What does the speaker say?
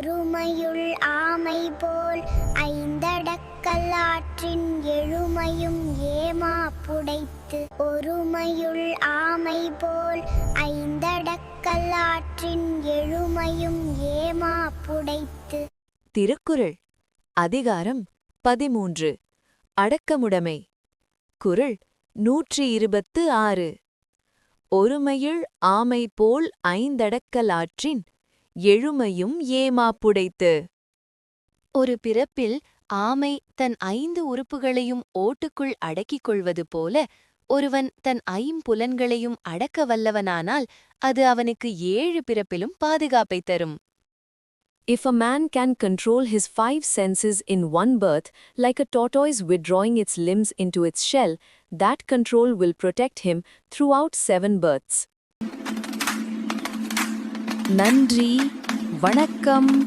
ஒருமையுள் ஆமை போல் ஐந்தடக்கல் ஆற்றின் எழுமையும் ஏமா புடைத்து. ஒருமையுள் ஆமை போல் ஐந்தடக்கல் ஆற்றின் எழுமையும் ஏமா புடைத்து. திருக்குறள் அதிகாரம் பதிமூன்று அடக்கமுடைமை. குரல் நூற்றி இருபத்து ஆறு. ஒருமையுள் ஆமை போல் ஐந்தடக்கலாற்றின் எழுமையும் ஏமாப்புடைத்து ஒரு பிறப்பில் ஆமை தன் ஐந்து உறுப்புகளையும் ஓட்டுக்குள் அடக்கிக் கொள்வது போல ஒருவன் தன் ஐம்புலன்களையும் அடக்க வல்லவனானால் அது அவனுக்கு ஏழு பிறப்பிலும் பாதுகாப்பைத் தரும் If a man can control his five senses in one birth, like a tortoise withdrawing its limbs into its shell, that control will protect him throughout seven births. நன்றி வணக்கம்.